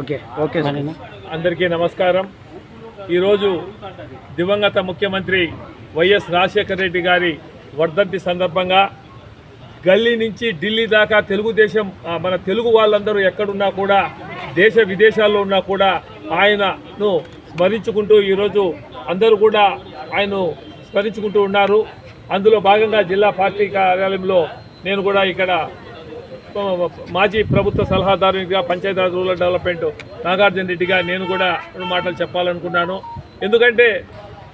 Okay okay అందరికీ నమస్కారం. ఈరోజు దివంగత ముఖ్యమంత్రి వైఎస్ రాజశేఖర రెడ్డి గారి వర్ధంతి సందర్భంగా గల్లీ నుంచి ఢిల్లీ దాకా తెలుగుదేశం మన తెలుగు వాళ్ళందరూ ఎక్కడున్నా కూడా దేశ విదేశాల్లో ఉన్నా కూడా ఆయనను స్మరించుకుంటూ ఈరోజు అందరూ కూడా ఆయన్ను స్మరించుకుంటూ ఉన్నారు. అందులో భాగంగా జిల్లా పార్టీ కార్యాలయంలో నేను కూడా ఇక్కడ మాజీ ప్రభుత్వ సలహాదారునిగా పంచాయతీరాజ్ రూరల్ డెవలప్మెంట్ నాగార్జున రెడ్డిగా నేను కూడా మాటలు చెప్పాలనుకున్నాను. ఎందుకంటే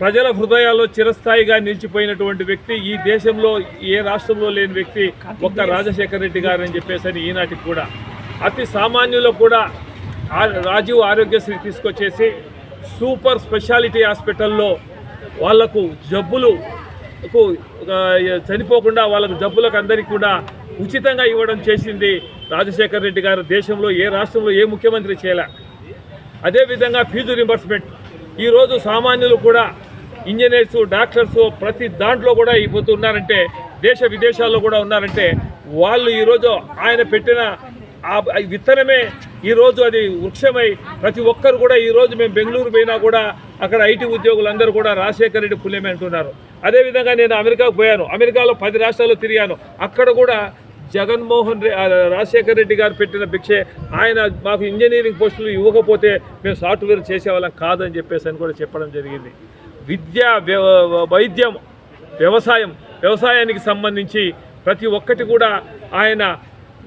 ప్రజల హృదయాల్లో చిరస్థాయిగా నిలిచిపోయినటువంటి వ్యక్తి ఈ దేశంలో ఏ రాష్ట్రంలో లేని వ్యక్తి ఒక్క రాజశేఖర రెడ్డి గారు అని చెప్పేసి అని ఈనాటికి కూడా. అతి సామాన్యులు కూడా రాజీవ్ ఆరోగ్యశ్రీ తీసుకొచ్చేసి సూపర్ స్పెషాలిటీ హాస్పిటల్లో వాళ్ళకు జబ్బులు కు, చనిపోకుండా వాళ్ళకు జబ్బులకు అందరికీ కూడా ఉచితంగా ఇవ్వడం చేసింది రాజశేఖర రెడ్డి గారు దేశంలో ఏ రాష్ట్రంలో ఏ ముఖ్యమంత్రి చేయలే. అదేవిధంగా ఫీజు రింబర్స్మెంట్ ఈరోజు సామాన్యులు కూడా ఇంజనీర్స్ డాక్టర్స్ ప్రతి దాంట్లో కూడా ఇవ్వతూ ఉన్నారంటే దేశ విదేశాల్లో కూడా ఉన్నారంటే వాళ్ళు ఈరోజు ఆయన పెట్టిన ఆ విత్తనమే ఈరోజు అది వృక్షమై ప్రతి ఒక్కరు కూడా ఈరోజు మేము బెంగళూరు పోయినా కూడా అక్కడ ఐటీ ఉద్యోగులందరూ కూడా రాజశేఖర రెడ్డి పుణ్యమే అంటున్నారు. అదేవిధంగా నేను అమెరికాకు పోయాను. అమెరికాలో పది రాష్ట్రాల్లో తిరిగాను. అక్కడ కూడా జగన్మోహన్ రెడ్డి రాజశేఖర రెడ్డి గారు పెట్టిన భిక్షే ఆయన మాకు ఇంజనీరింగ్ పోస్టులు ఇవ్వకపోతే మేము సాఫ్ట్వేర్ చేసేవాళ్ళం కాదని చెప్పేసి అని కూడా చెప్పడం జరిగింది. విద్య వ్య- వైద్యం వ్యవసాయం వ్యవసాయానికి సంబంధించి ప్రతి ఒక్కటి కూడా ఆయన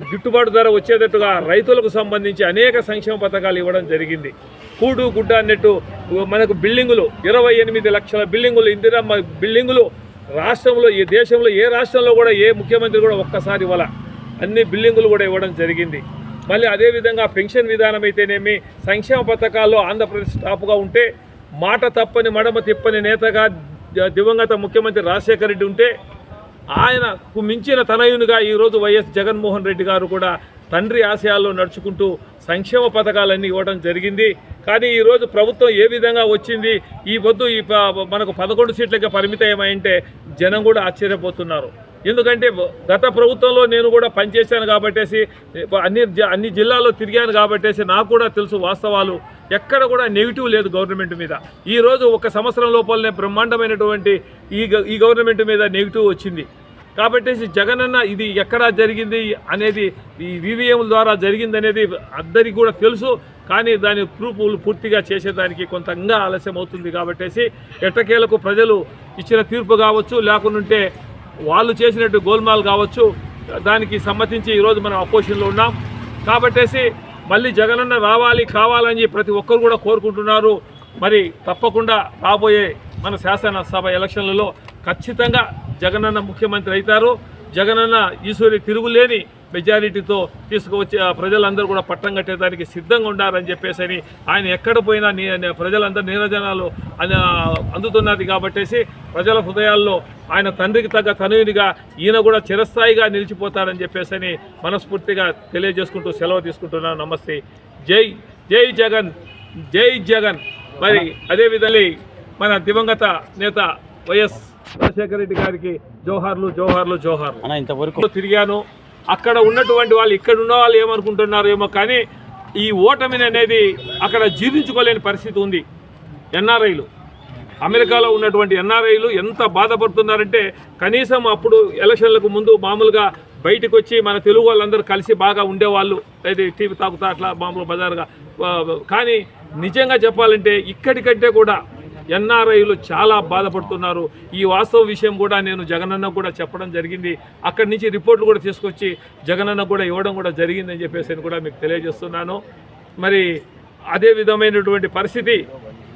గిట్టుబాటు ధర వచ్చేటట్టుగా రైతులకు సంబంధించి అనేక సంక్షేమ పథకాలు ఇవ్వడం జరిగింది. కూడు గుడ్డ అన్నట్టు మనకు బిల్డింగులు ఇరవై ఎనిమిది లక్షల బిల్డింగులు ఇందిరమ్మ బిల్డింగులు రాష్ట్రంలో ఈ దేశంలో ఏ రాష్ట్రంలో కూడా ఏ ముఖ్యమంత్రి కూడా ఒక్కసారి ఇవ్వాల. అన్ని బిల్డింగులు కూడా ఇవ్వడం జరిగింది. మళ్ళీ అదేవిధంగా పెన్షన్ విధానం అయితేనేమి సంక్షేమ పథకాల్లో ఆంధ్రప్రదేశ్ టాప్గా ఉంటే మాట తప్పని మడమ తిప్పని నేతగా దివంగత ముఖ్యమంత్రి రాజశేఖర రెడ్డి ఉంటే ఆయనకు మించిన తనయునిగా ఈరోజు వైఎస్ జగన్మోహన్ రెడ్డి గారు కూడా తండ్రి ఆశయాల్లో నడుచుకుంటూ సంక్షేమ పథకాలన్నీ ఇవ్వడం జరిగింది. కానీ ఈరోజు ప్రభుత్వం ఏ విధంగా వచ్చింది? ఈ వద్దు ఈ ప- మనకు పదకొండు సీట్లకే పరిమితమేమంటే జనం కూడా ఆశ్చర్యపోతున్నారు. ఎందుకంటే గత ప్రభుత్వంలో నేను కూడా పనిచేశాను కాబట్టేసి అన్ని అన్ని జిల్లాల్లో తిరిగాను కాబట్టేసి నాకు కూడా తెలుసు వాస్తవాలు. ఎక్కడ కూడా నెగిటివ్ లేదు గవర్నమెంట్ మీద. ఈ రోజు ఒక సంవత్సరం లోపలనే బ్రహ్మాండమైనటువంటి ఈ గ- ఈ గవర్నమెంట్ మీద నెగిటివ్ వచ్చింది. కాబట్టి జగనన్న ఇది ఎక్కడ జరిగింది అనేది ఈ వివిఎం ద్వారా జరిగింది అనేది అందరికీ కూడా తెలుసు. కానీ దాని ప్రూఫ్లు పూర్తిగా చేసేదానికి కొంతంగా ఆలస్యం అవుతుంది కాబట్టేసి ఎట్టకేలకు ప్రజలు ఇచ్చిన తీర్పు కావచ్చు లేకుంటే వాళ్ళు చేసినట్టు గోల్మాల్ కావచ్చు దానికి సమ్మతించి ఈరోజు మనం అపోజిషన్లో ఉన్నాం. కాబట్టేసి మళ్ళీ జగనన్న రావాలి కావాలని ప్రతి ఒక్కరు కూడా కోరుకుంటున్నారు. మరి తప్పకుండా రాబోయే మన శాసనసభ ఎలక్షన్లలో ఖచ్చితంగా జగనన్న ముఖ్యమంత్రి అవుతారు. జగనన్న ఈశ్వరి తిరుగులేని మెజారిటీతో తీసుకువచ్చి ఆ ప్రజలందరూ కూడా పట్టం కట్టేదానికి సిద్ధంగా ఉండాలని చెప్పేసి అని ఆయన ఎక్కడ పోయినా ప్రజలందరూ నీరజనాలు ఆయన అందుతున్నది కాబట్టేసి ప్రజల హృదయాల్లో ఆయన తండ్రికి తగ్గ తనయునిగా ఈయన కూడా చిరస్థాయిగా నిలిచిపోతారని చెప్పేసి అని మనస్ఫూర్తిగా తెలియజేసుకుంటూ సెలవు తీసుకుంటున్నాను. నమస్తే. జై జై జగన్ జై జగన్. మరి అదేవిధంగా మన దివంగత నేత వైఎస్ రాజశేఖర రెడ్డి గారికి జోహార్లు జోహార్లు జోహార్లు. ఇంతవరకు తిరిగాను. అక్కడ ఉన్నటువంటి వాళ్ళు ఇక్కడ ఉన్న వాళ్ళు ఏమనుకుంటున్నారు ఏమో కానీ ఈ ఓటమిని అనేది అక్కడ జీర్ణించుకోలేని పరిస్థితి ఉంది. ఎన్ఆర్ఐలు. అమెరికాలో ఉన్నటువంటి ఎన్ఆర్ఐలు ఎంత బాధపడుతున్నారంటే కనీసం అప్పుడు ఎలక్షన్లకు ముందు మామూలుగా బయటకు వచ్చి మన తెలుగు వాళ్ళందరూ కలిసి బాగా ఉండేవాళ్ళు. అయితే టీవీ తాకుతా అట్లా మామూలు బజారుగా. కానీ నిజంగా చెప్పాలంటే ఇక్కడికంటే కూడా ఎన్ఆర్ఐలు చాలా బాధపడుతున్నారు. ఈ వాస్తవ విషయం కూడా నేను జగనన్న కూడా చెప్పడం జరిగింది. అక్కడి నుంచి రిపోర్ట్లు కూడా తీసుకొచ్చి జగనన్న కూడా ఇవ్వడం కూడా జరిగిందని చెప్పేసి కూడా మీకు తెలియజేస్తున్నాను. మరి అదే విధమైనటువంటి పరిస్థితి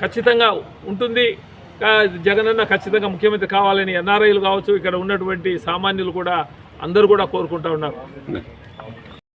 ఖచ్చితంగా ఉంటుంది. జగనన్న ఖచ్చితంగా ముఖ్యమంత్రి కావాలని ఎన్ఆర్ఐలు కావచ్చు ఇక్కడ ఉన్నటువంటి సామాన్యులు కూడా అందరూ కూడా కోరుకుంటా ఉన్నారు.